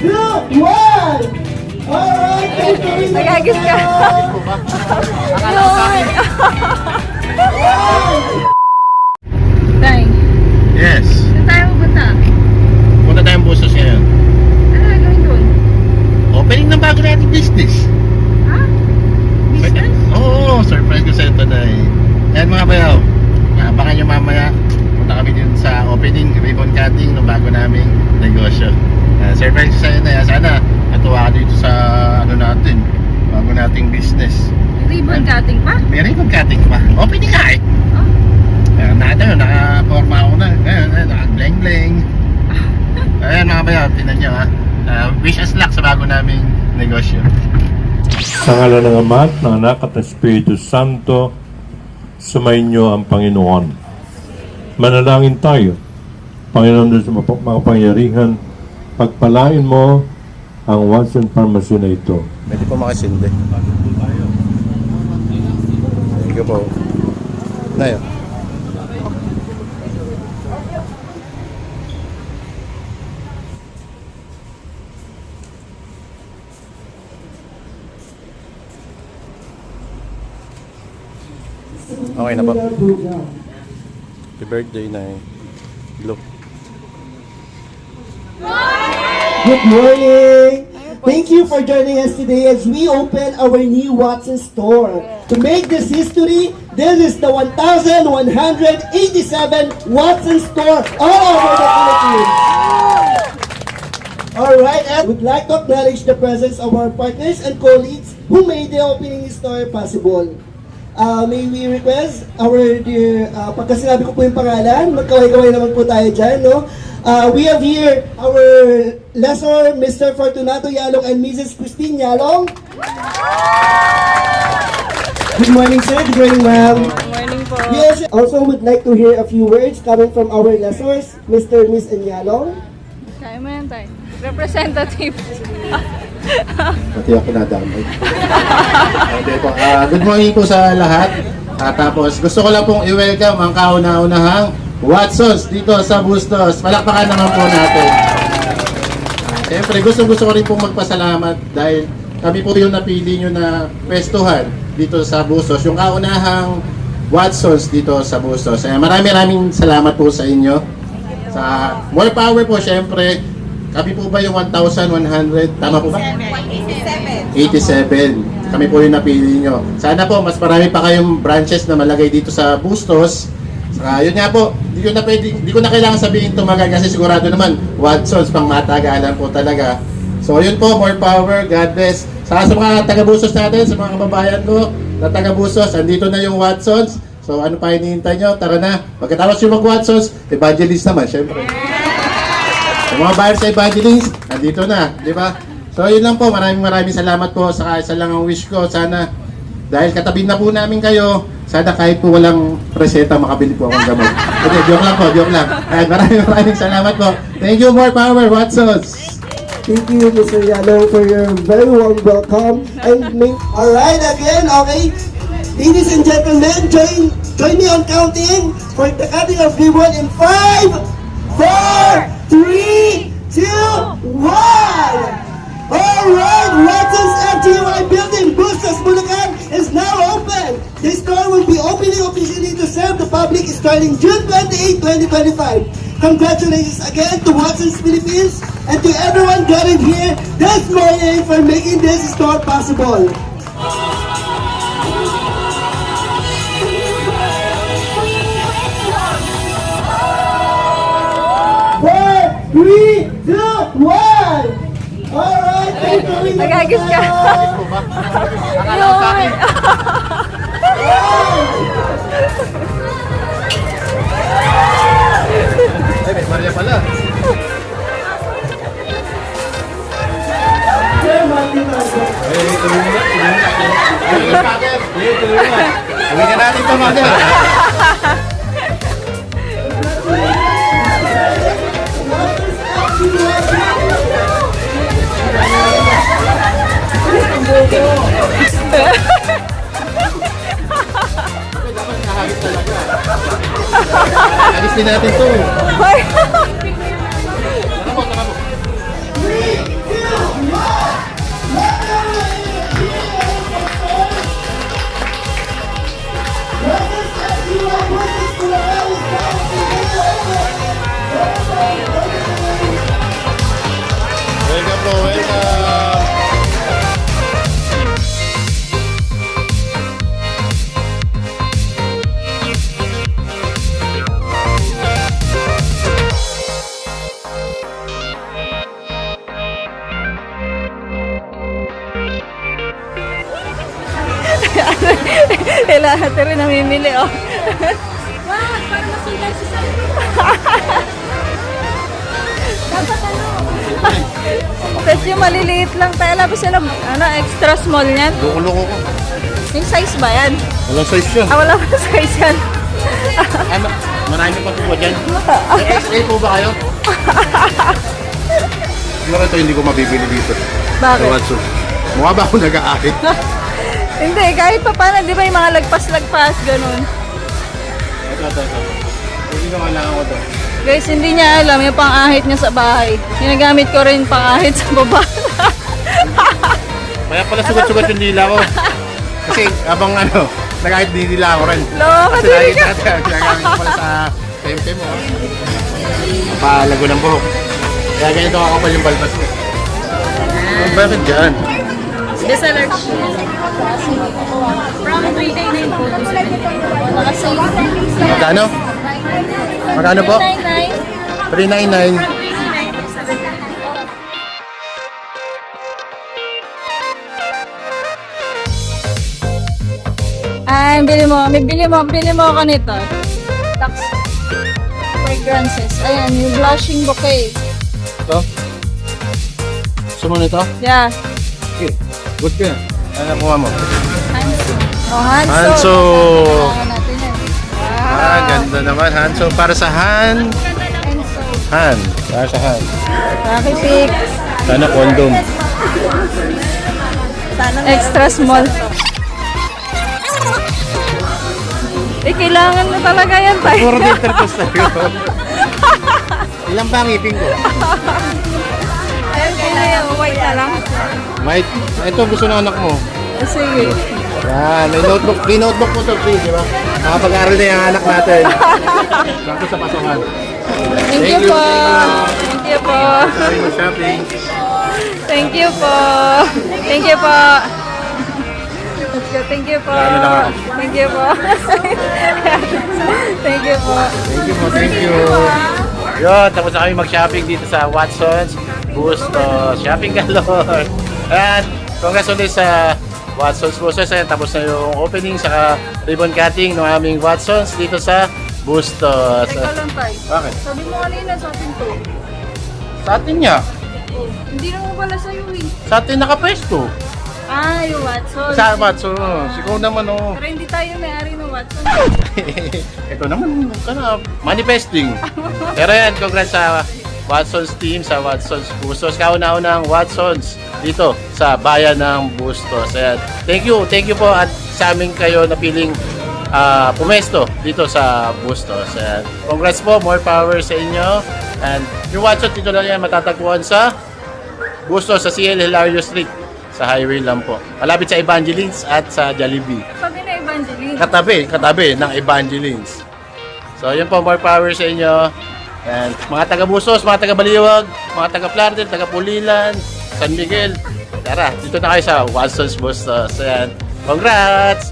two, one! Alright, thank you. Nagagis ka. Tay, Yes. saan tayo pupunta? Punta tayong busos ngayon. Ano gagawin doon? Opening ng bago nating business. Ha? Business? Oo, surprise ko sa ito na eh. Yan mga bayaw. Abangan nyo mamaya. Punta kami din sa opening, ribbon cutting ng bago naming negosyo. Surprise ko sa inyo na yan. Sana natuwa ka dito sa ano natin, bago nating business. Ribbon cutting pa? May ribbon cutting pa. Opening nga eh. Oh. Ayan, nakita nyo, naka-forma ako na. Ayan, ayan, naka-bleng-bleng. Ayan mga bayaw, tinan nyo ha. Uh, wish us luck sa bago naming negosyo. Sa ngala ng Ama at ng Anak at ng Espiritu Santo, sumainyo ang Panginoon. Manalangin tayo. Panginoon Diyos makapangyarihan, pagpalain mo ang Watson Pharmacy na ito. Pwede po makasindi. Thank you po. Nayo. Okay na po. Happy birthday na eh. Look. Good morning! Thank you for joining us today as we open our new Watson store. To make this history, this is the 1,187 Watson store all over the Philippines. Alright, and we'd like to acknowledge the presence of our partners and colleagues who made the opening store possible. Uh, may we request our dear, uh, pagka sinabi ko po yung pangalan, magkaway-kaway naman po tayo dyan, no? Uh, we have here our lessor, Mr. Fortunato Yalong and Mrs. Christine Yalong. Good morning, sir. Good morning, ma'am. Good morning po. We also- would like to hear a few words coming from our lessors, Mr. and Miss Anyalong. Kaya mo yan, Tay. Representative. Pati ako nadamay. okay po. Ah, good morning po sa lahat. At tapos gusto ko lang pong i-welcome ang kauna-unahang Watsons dito sa Bustos. Palakpakan naman po natin. Siyempre, gusto gusto ko rin pong magpasalamat dahil kami po yung napili nyo na pwestuhan dito sa Bustos. Yung kaunahang Watsons dito sa Bustos. Eh, maraming maraming salamat po sa inyo. Sa more power po, siyempre, kami po ba yung 1,100? Tama po ba? 87. Kami po yung napili nyo. Sana po, mas marami pa kayong branches na malagay dito sa Bustos. Saka yun nga po, di ko na pwede, di ko na kailangan sabihin tumagal kasi sigurado naman, Watsons, pang matagalan po talaga. So yun po, more power, God bless. Saka sa mga taga-Bustos natin, sa mga kababayan ko na taga-Bustos, andito na yung Watsons. So ano pa hinihintay nyo? Tara na. Pagkatapos yung mag-Watsons, evangelist naman, syempre. Yung mga buyers sa evangelist, nandito na, di ba? So yun lang po, maraming maraming salamat po. Saka isa lang ang wish ko, sana dahil katabi na po namin kayo, sana kahit po walang reseta, makabili po akong gamot. Okay, joke lang po, joke lang. Ay, maraming maraming salamat po. Thank you, more power, Watsons! Thank you, Mr. Yalong, for your very warm welcome. And may... Alright, again, okay. Ladies and gentlemen, join join me on counting for the cutting of ribbon in five, four, three, two, one. Alright, Watson's FGY building, Bustos, Bulacan is now open. The store will be opening officially to serve the public starting June 28, 2025. Congratulations again to Watson's Philippines and to everyone gathered here this morning for making this store possible. Three, two, one. Alright, thank you. very much. Nagagis ka. Ay, may Maria pala. Sir Martin Marcos. Ay, tuloy mo na, tuloy mo na. Ay, Mother. Ay, tuloy mo na. Uwi ka natin pa, Mother. Agis din natin to. Hoy! Tara po, tara po. Kailangan rin namimili, oh. Wag, para masundan si Santo. Dapat ano? Tapos yung maliliit lang tayo. Labas sila, ano, extra small niyan. Loko-loko ko. Yung size ba yan? Walang size yun. Ah, wala pa size yan. Ay, ma- marami pa po ba dyan? May X-ray po ba kayo? Siguro ito hindi ko mabibili dito. Bakit? Watson. Mukha ba ako nag-aakit? Hindi, kahit pa paano, di ba yung mga lagpas-lagpas, ganun. Ito, ito, ito. Hindi ko kailangan ko to. Guys, hindi niya alam yung pang-ahit niya sa bahay. Ginagamit ko rin pang-ahit sa baba. Kaya pala sugat-sugat yung dila ko. Kasi abang ano, nag-ahit din dila ako rin. Loko, Kasi dili nakita ka. natin, ginagamit ko pala sa tempe mo. Palago ng buhok. Kaya ganito ako pa yung balbas. Oh, bakit dyan? Best alert. From 399 po. Nakasave. Magkano? Magkano po? 399. 399. Ay, bili mo. May bili mo. Bili mo ako nito. Tax. Fragrances. Ayan, yung blushing bouquet. Ito? Gusto mo nito? Yeah. Okay. Good ka. Ano nakuha mo? Hanso. Oh, Hanso. Hanso. Ah, ganda naman. Han. So, para sa Han. Hanso. Han. Para sa Han. Pakipik. Sana condom. Extra small. Eh, kailangan mo talaga yan, tayo. Puro filter ko sa'yo. Ilan ba ang ipin ko? Ayun, kailangan white na lang. Mike, ito gusto ng anak mo. Sige. Yan, may notebook. May notebook mo to, free, di ba? Makapag-aral na yung anak natin. Bago sa pasokan. Thank, Thank you po. thank you. po. Shopping. Thank you po. Thank you po. Thank you po. Thank you po. Thank you po. Thank you po, thank you. Yun, tapos na kami mag-shopping dito sa Watson's Gusto Shopping Galore. At congrats ulit sa Watson's Bustos. Ayan, tapos na yung opening sa ribbon cutting ng aming Watson's dito sa Bustos. Teka lang tayo. Bakit? Sabi mo kanina sa atin to. Sa atin niya. Oh, hindi naman pala sa'yo eh. Sa atin nakapwesto. Ah, yung Watson. Sa Watson. Siguro naman oh. Pero hindi tayo may-ari ng Watson. Ito naman, kana, manifesting. Pero yan, congrats sa Watson's team, sa Watson's Bustos. Kauna-una ang Watson's dito sa bayan ng Bustos. Ayan. Thank you, thank you po at sa amin kayo napiling ah, pumesto dito sa Bustos. Ayan. Congrats po, more power sa inyo. And yung Watson dito lang yan matatagpuan sa Bustos sa CL Hilario Street sa highway lang po. Malapit sa Evangelines at sa Jollibee Sabi na Evangeline. katabi, katabi ng Evangelines. So, yun po, more power sa inyo. And mga taga-Busos, mga taga-Baliwag, mga taga-Plardel, taga-Pulilan, San Miguel. Tara, dito na kayo sa Watson's Bustos. Ayan. Congrats!